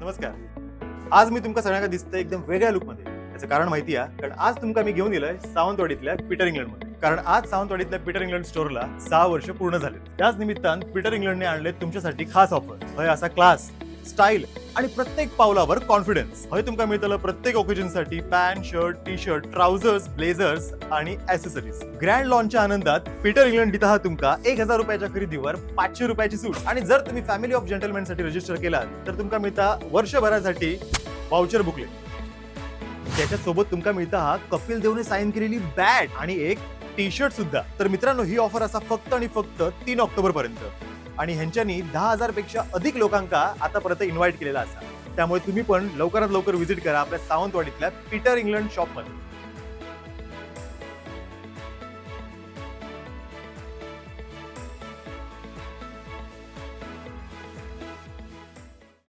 नमस्कार. आज मी तुमका सगळ्यांना दिसतंय एकदम वेगळ्या लुकमध्ये त्याचं कारण माहिती आहे कारण आज तुमका मी घेऊन दिलंय सावंतवाडीतल्या पीटर इंग्लंडमध्ये. कारण आज सावंतवाडीतल्या पीटर इंग्लंड स्टोरला सहा वर्ष पूर्ण झाले त्याच निमित्तान पीटर इंग्लंडने आणले तुमच्यासाठी खास ऑफर असा क्लास स्टाईल आणि प्रत्येक पावलावर कॉन्फिडन्स हय तुमका मिळतलं प्रत्येक ओकेजनसाठी pant shirt T shirt trousers blazers आणि ऍसेसरीज ग्रँड लॉन्चच्या आनंदात पीटर इंग्लंड दिता हा तुमका एक हजार रुपयाच्या खरेदीवर पाचशे रुपयाची सूट. आणि जर तुम्ही फॅमिली ऑफ जेंटलमॅनसाठी रजिस्टर केलात तर तुमका मिळता वर्षभरासाठी वाउचर बुकलेट त्याच्यासोबत तुमका मिळता हा कपिल देवने साईन केलेली बॅट आणि एक टी शर्ट सुद्धा. तर मित्रांनो ही ऑफर असा फक्त आणि फक्त तीन ऑक्टोबर पर्यंत आणि ह्यांच्यानी दहा हजारपेक्षा अधिक लोकांका आतापर्यंत इन्व्हाइट केलेला असा. त्यामुळे तुम्ही पण लवकरात लवकर व्हिजिट करा आपल्या सावंतवाडीतल्या पीटर इंग्लंड शॉपमध्ये